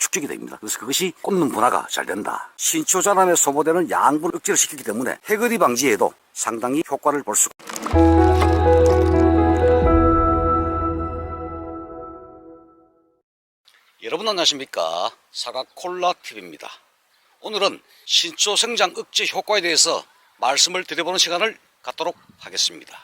축적이 됩니다. 그래서 그것이 꽂는 분화가 잘 된다. 신초 자람에 소모되는 양분을 억제를 시키기 때문에 해거리 방지에도 상당히 효과를 볼 수가 여러분 안녕하십니까 사과 콜라 TV입니다. 오늘은 신초 성장 억제 효과에 대해서 말씀을 드려보는 시간을 갖도록 하겠습니다.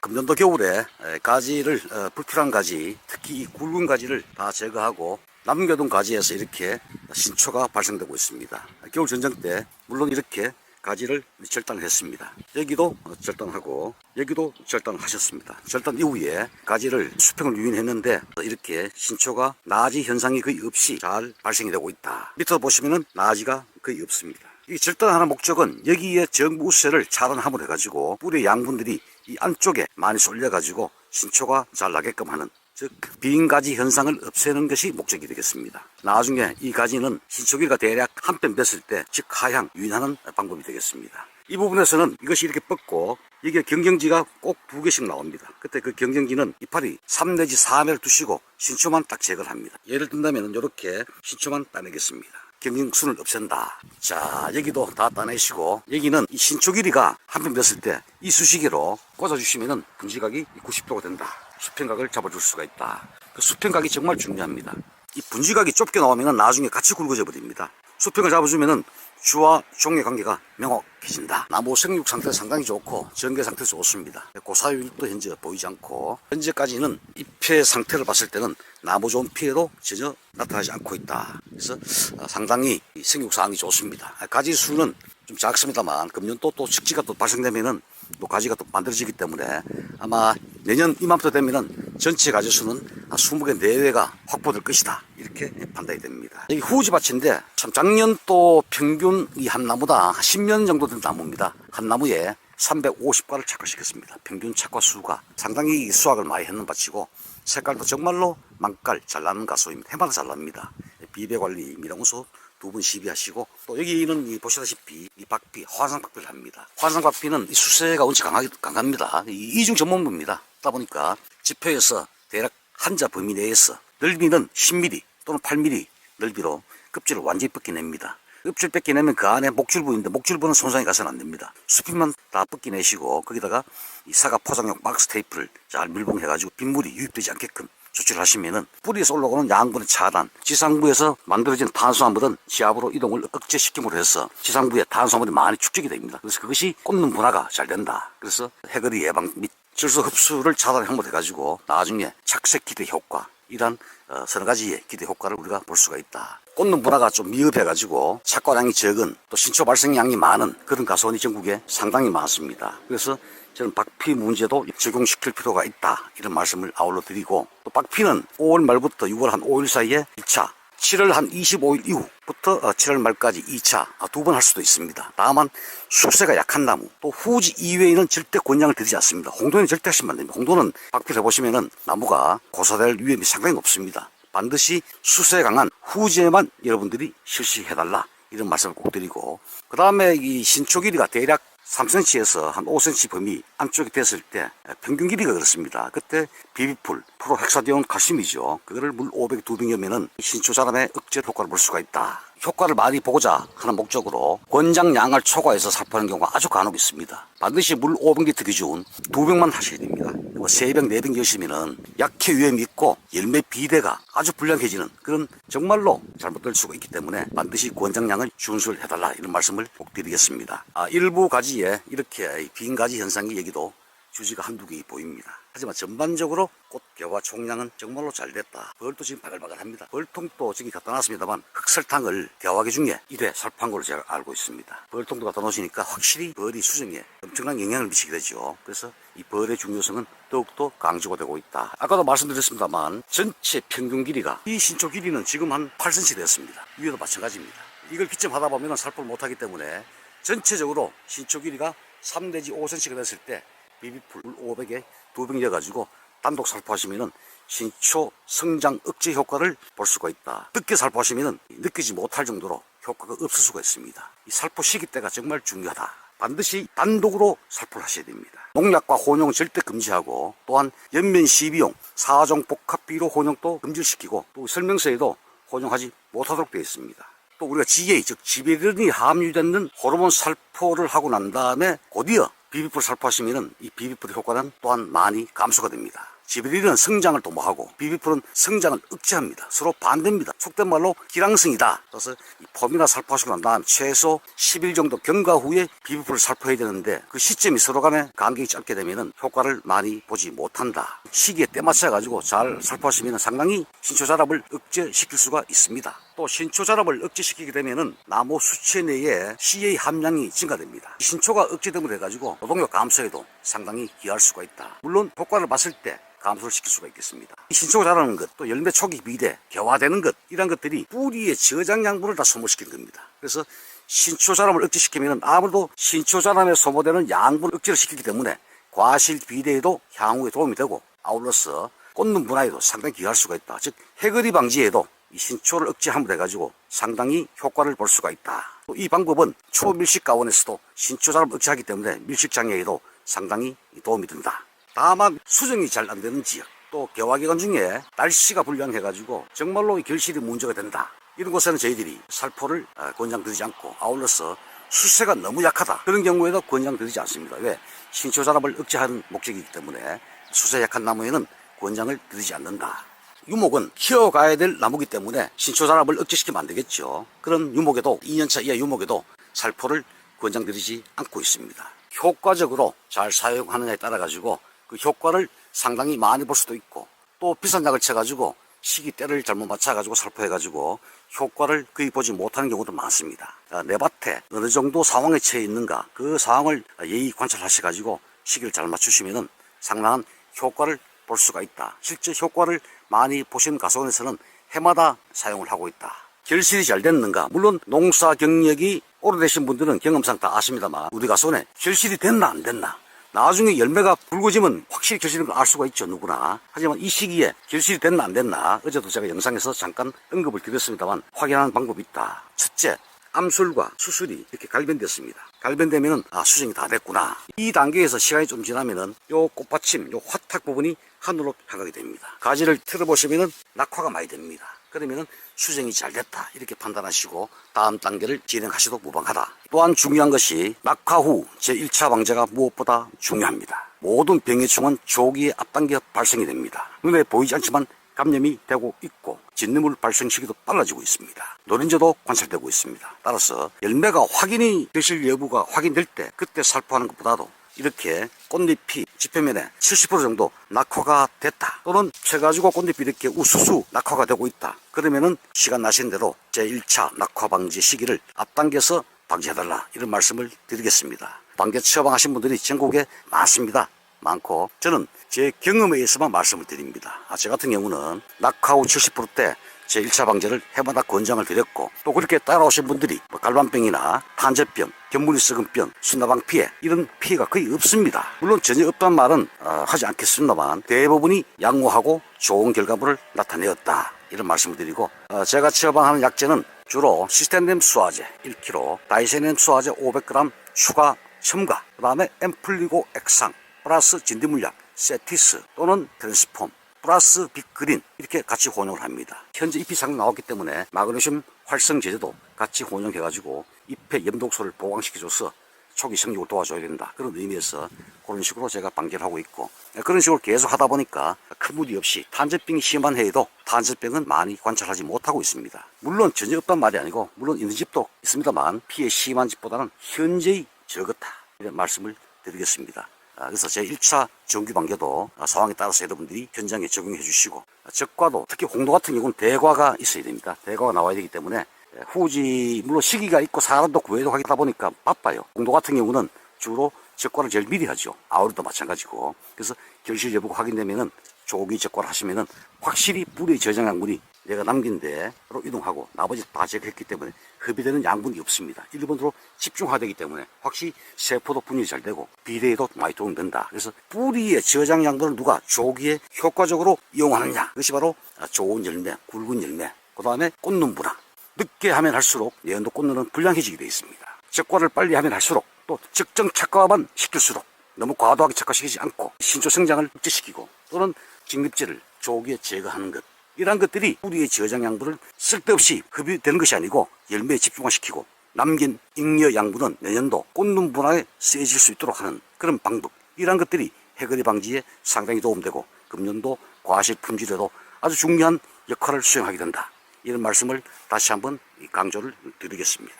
금년도 겨울에 에, 가지를 어, 불필요한 가지 특히 이 굵은 가지를 다 제거하고 남겨둔 가지에서 이렇게 신초가 발생되고 있습니다. 겨울 전쟁 때 물론 이렇게 가지를 절단했습니다. 여기도 어, 절단하고 여기도 절단하셨습니다. 절단 이후에 가지를 수평을 유인했는데 이렇게 신초가 나지 현상이 거의 없이 잘 발생이 되고 있다. 밑에 보시면은 나지가 거의 없습니다. 이 절단하는 목적은 여기에 정부세를 차단함으로 해가지고 뿌리 양분들이 이 안쪽에 많이 쏠려가지고 신초가 잘 나게끔 하는 즉 빈가지 현상을 없애는 것이 목적이 되겠습니다. 나중에 이 가지는 신초기가 대략 한편 뺐을 때 즉 하향 유인하는 방법이 되겠습니다. 이 부분에서는 이것이 이렇게 뻗고 이게 경경지가 꼭 두 개씩 나옵니다. 그때 그 경경지는 이파리 3 내지 4매를 두시고 신초만 딱 제거를 합니다. 예를 든다면 이렇게 신초만 따내겠습니다. 경경순을 없앤다. 자, 여기도 다 따내시고, 여기는 이 신초 길이가 한편 뺐을 때 이 수시계로 꽂아주시면은 분지각이 90도가 된다. 수평각을 잡아줄 수가 있다. 그 수평각이 정말 중요합니다. 이 분지각이 좁게 나오면은 나중에 같이 굵어져 버립니다. 수평을 잡아주면은 주와 종의 관계가 명확해진다. 나무 생육 상태 상당히 좋고 전개 상태 좋습니다. 고사율도 현재 보이지 않고 현재까지는 잎의 상태를 봤을 때는 나무 좋은 피해도 전혀 나타나지 않고 있다. 그래서 어, 상당히 이 생육 상황이 좋습니다. 가지 수는 좀 작습니다만 금년 또또 식지가 또 발생되면은 또 가지가 또 만들어지기 때문에 아마 내년 이맘때 되면은 전체 가지 수는 한 20개 내외가 확보될 것이다. 이렇게 판단이 됩니다. 여기 후지밭인데 참 작년 또 평균 이 한 나무다 10년 정도 된 나무입니다. 한 나무에 350과를 착화시켰습니다. 평균 착화 수가 상당히 수확을 많이 했는 밭이고 색깔도 정말로 망깔 잘 나는 가수입니다. 해마다 잘 납니다. 비배 관리 미랑우수 두 분 시비하시고 또 여기는 이 보시다시피 이 박피 화상 박피를 합니다. 화상 박피는 이 수세가 원체 강하기 강합니다. 이 이중 전문부입니다. 그러다 보니까 지표에서 대략 한자 범위 내에서 넓이는 10mm 또는 8mm 넓이로 껍질을 완전히 벗겨냅니다. 껍질 벗겨내면 그 안에 목줄부 인데 목줄부는 손상이 가서는 안 됩니다. 수피만 다 벗겨내시고 거기다가 이 사과 포장용 박스 테이프를 잘 밀봉해가지고 빗물이 유입되지 않게끔 조치를 하시면은 뿌리에서 올라오는 양분의 차단, 지상부에서 만들어진 탄수화물은 지압으로 이동을 억제시킴으로 해서 지상부에 탄수화물이 많이 축적이 됩니다. 그래서 그것이 꽂는 분화가 잘 된다. 그래서 해거리 예방 및 질소 흡수를 차단함으로 해가지고 나중에 착색 기대 효과 이런 어, 서너 가지의 기대 효과를 우리가 볼 수가 있다. 꽂는 분화가 좀 미흡해가지고 착과량이 적은 또 신초 발생량이 많은 그런 가수원이 전국에 상당히 많습니다. 그래서 저는 박피 문제도 적용시킬 필요가 있다 이런 말씀을 아울러 드리고 또 박피는 5월 말부터 6월 한 5일 사이에 1차 7월 한 25일 이후부터 7월 말까지 2차 두 번 할 수도 있습니다. 다만 숙세가 약한 나무 또 후지 이외에는 절대 권장을 드리지 않습니다. 홍도는 절대 하시면 안 됩니다. 홍도는 박피를 해보시면은 나무가 고사될 위험이 상당히 높습니다. 반드시 수세 강한 후지에만 여러분들이 실시해달라 이런 말씀을 꼭 드리고 그 다음에 이 신초 길이가 대략 3cm에서 한 5cm 범위 안쪽이 됐을 때 평균 길이가 그렇습니다. 그때 비비풀 프로헥사디온 칼슘이죠. 그거를 물 500, 200여면은 신초 자람의 억제 효과를 볼 수가 있다. 효과를 많이 보고자 하는 목적으로 권장 양을 초과해서 살포하는 경우가 아주 간혹 있습니다. 반드시 물 500리터 기준 200만 하셔야 됩니다. 뭐 3병, 4병 여시면은 약해 위험이 있고 열매 비대가 아주 불량해지는 그런 정말로 잘못될 수가 있기 때문에 반드시 권장량을 준수를 해달라 이런 말씀을 꼭 드리겠습니다. 아, 일부 가지에 이렇게 빈 가지 현상이 여기도 주지가 한두 개 보입니다. 하지만 전반적으로 꽃 개화 총량은 정말로 잘 됐다. 벌도 지금 바글바글합니다. 벌통도 지금 갖다 놨습니다만 흑설탕을 대화기 중에 1회 살포한 걸로 제가 알고 있습니다. 벌통도 갖다 놓으시니까 확실히 벌이 수정에 엄청난 영향을 미치게 되죠. 그래서 이 벌의 중요성은 더욱더 강조가 되고 있다. 아까도 말씀드렸습니다만 전체 평균 길이가 이 신초 길이는 지금 한 8cm 됐습니다. 위에도 마찬가지입니다. 이걸 기점하다 보면 살포를 못하기 때문에 전체적으로 신초 길이가 3 내지 5cm가 됐을 때 비비풀 500에 2병 넣어가지고 단독 살포하시면은 신초 성장 억제 효과를 볼 수가 있다. 늦게 살포하시면은 느끼지 못할 정도로 효과가 없을 수가 있습니다. 이 살포 시기 때가 정말 중요하다. 반드시 단독으로 살포를 하셔야 됩니다. 농약과 혼용 절대 금지하고 또한 연면 시비용, 사종 복합 비료 혼용도 금지시키고 또 설명서에도 혼용하지 못하도록 되어 있습니다. 또 우리가 GA 즉 지베린이 함유되는 호르몬 살포를 하고 난 다음에 곧이어 비비풀 살포하시면은 이 비비풀의 효과는 또한 많이 감소가 됩니다. 지베린은 성장을 도모하고 비비풀은 성장을 억제합니다. 서로 반대입니다. 속된 말로 기랑성이다. 그래서 이 폼이나 살포하시고 난 다음 최소 10일 정도 경과 후에 비비풀을 살포해야 되는데 그 시점이 서로 간에 간격이 짧게 되면은 효과를 많이 보지 못한다. 시기에 때 맞춰 가지고 잘 살포하시면 상당히 신초 자랍을 억제시킬 수가 있습니다. 또 신초 자랍을 억제시키게 되면은 나무 수채 내에 CA 함량이 증가됩니다. 신초가 억제됨으로 해가지고 노동력 감소에도 상당히 기여할 수가 있다. 물론 효과를 봤을 때 감소를 시킬 수가 있겠습니다. 이 신초가 자라는 것, 또 열매 초기 비대, 개화되는 것, 이런 것들이 뿌리의 저장 양분을 다 소모시키는 겁니다. 그래서 신초 자람을 억제시키면 아무래도 신초 자람에 소모되는 양분을 억제를 시키기 때문에 과실 비대에도 향후에 도움이 되고 아울러서 꽂는 분화에도 상당히 기여할 수가 있다. 즉 해거리 방지에도 이 신초를 억제함으로 해가지고 상당히 효과를 볼 수가 있다. 또이 방법은 초밀식 가원에서도 신초 자람을 억제하기 때문에 밀식 장애에도 상당히 도움이 된다. 다만 수정이 잘 안 되는 지역 또 개화기간 중에 날씨가 불량해가지고 정말로 이 결실이 문제가 된다. 이런 곳에는 저희들이 살포를 어, 권장드리지 않고 아울러서 수세가 너무 약하다. 그런 경우에도 권장드리지 않습니다. 왜? 신초 자랍을 억제하는 목적이기 때문에 수세 약한 나무에는 권장을 드리지 않는다. 유목은 키워가야 될 나무기 때문에 신초 자랍을 억제시키면 안 되겠죠. 그런 유목에도 2년차 이하 유목에도 살포를 권장드리지 않고 있습니다. 효과적으로 잘 사용하느냐에 따라 가지고 그 효과를 상당히 많이 볼 수도 있고 또 비싼 약을 쳐가지고 시기 때를 잘못 맞춰가지고 살포해가지고 효과를 거의 보지 못하는 경우도 많습니다. 아, 내 밭에 어느 정도 상황에 처해 있는가 그 상황을 예의 관찰하셔가지고 시기를 잘 맞추시면은 상당한 효과를 볼 수가 있다. 실제 효과를 많이 보신 가수원에서는 해마다 사용을 하고 있다. 결실이 잘 됐는가? 물론 농사 경력이 오래되신 분들은 경험상 다 아십니다만 우리 가수원에 결실이 됐나 안 됐나? 나중에 열매가 붉어지면 확실히 결실인 걸 알 수가 있죠 누구나 하지만 이 시기에 결실이 됐나 안 됐나 어제도 제가 영상에서 잠깐 언급을 드렸습니다만 확인하는 방법이 있다 첫째 암술과 수술이 이렇게 갈변됐습니다 갈변되면은 아 수정이 다 됐구나 이 단계에서 시간이 좀 지나면은 요 꽃받침 요 화탁 부분이 하늘로 향하게 됩니다 가지를 틀어보시면은 낙화가 많이 됩니다 그러면은 수정이 잘 됐다 이렇게 판단하시고 다음 단계를 진행하셔도 무방하다. 또한 중요한 것이 낙화 후 제1차 방제가 무엇보다 중요합니다. 모든 병해충은 조기에 앞당겨 발생이 됩니다. 눈에 보이지 않지만 감염이 되고 있고 진느물 발생 시기도 빨라지고 있습니다. 노린재도 관찰되고 있습니다. 따라서 열매가 확인이 되실 여부가 확인될 때 그때 살포하는 것보다도 이렇게 꽃잎이 지표면에 70% 정도 낙화가 됐다. 또는 채가지고 꽃잎이 이렇게 우수수 낙화가 되고 있다. 그러면은 시간 나신 대로 제1차 낙화 방지 시기를 앞당겨서 방지해달라. 이런 말씀을 드리겠습니다. 방제 처방하신 분들이 전국에 많습니다. 많고 저는 제 경험에 의해서만 말씀을 드립니다. 아, 저 같은 경우는 낙화 후 70%대 제 1차 방제를 해마다 권장을 드렸고 또 그렇게 따라오신 분들이 뭐 갈반병이나 탄저병, 견문이 썩은 병, 순나방 피해 이런 피해가 거의 없습니다. 물론 전혀 없다는 말은 어, 하지 않겠습니다만 대부분이 양호하고 좋은 결과물을 나타내었다. 이런 말씀을 드리고 어, 제가 처방하는 약제는 주로 시스템nem 수화제 1kg, 다이세넴 수화제 500g 추가 첨가, 그 다음에 엠플리고 액상 플러스 진디물약 세티스 또는 트랜스폼 플러스 빅그린 이렇게 같이 혼용을 합니다. 현재 잎이 상당 나왔기 때문에 마그네슘 활성 제제도 같이 혼용해 가지고 잎의 염독소를 보강시켜줘서 초기 성육을 도와줘야 된다. 그런 의미에서 그런 식으로 제가 방제를 하고 있고 그런 식으로 계속 하다 보니까 큰 무리 없이 탄저병이 심한 해에도 탄저병은 많이 관찰하지 못하고 있습니다. 물론 전혀 없단 말이 아니고 물론 있는 집도 있습니다만 피해 심한 집보다는 현저히 적었다. 이런 말씀을 드리겠습니다. 아, 그래서 제 1차 정규 방제도 아, 상황에 따라서 여러분들이 현장에 적용해 주시고 아, 적과도 특히 홍도 같은 경우는 대과가 있어야 됩니다. 대과가 나와야 되기 때문에 예, 후지 물론 시기가 있고 사람도 구해도 하다 보니까 바빠요. 홍도 같은 경우는 주로 적과를 제일 미리 하죠. 아우리도 마찬가지고 그래서 결실 여부가 확인되면은 조기 적과를 하시면은 확실히 뿌리 저장 양분이 내가 남긴 데로 이동하고 나머지 다 제거했기 때문에 흡입되는 양분이 없습니다. 일본으로 집중화되기 때문에 확실히 세포도 분열이 잘 되고 비대에도 많이 도움된다. 그래서 뿌리의 저장 양분을 누가 조기에 효과적으로 이용하느냐. 그것이 바로 좋은 열매, 굵은 열매, 그 다음에 분화. 늦게 하면 할수록 내연도 꽂는 불량해지게 되어 있습니다. 적과를 빨리 하면 할수록 또 적정 착과만 시킬수록 너무 과도하게 착과시키지 않고 신초 성장을 억제시키고 또는 직립질을 조기에 제거하는 것 이러한 것들이 우리의 저장 양분을 쓸데없이 흡입되는 것이 아니고 열매에 집중화시키고 남긴 잉여 양분은 내년도 꽃눈 분화에 쓰여질 수 있도록 하는 그런 방법 이러한 것들이 해거리 방지에 상당히 도움되고 금년도 과실 품질에도 아주 중요한 역할을 수행하게 된다. 이런 말씀을 다시 한번 강조를 드리겠습니다.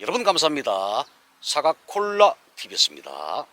여러분 감사합니다. 사과 콜라 TV였습니다.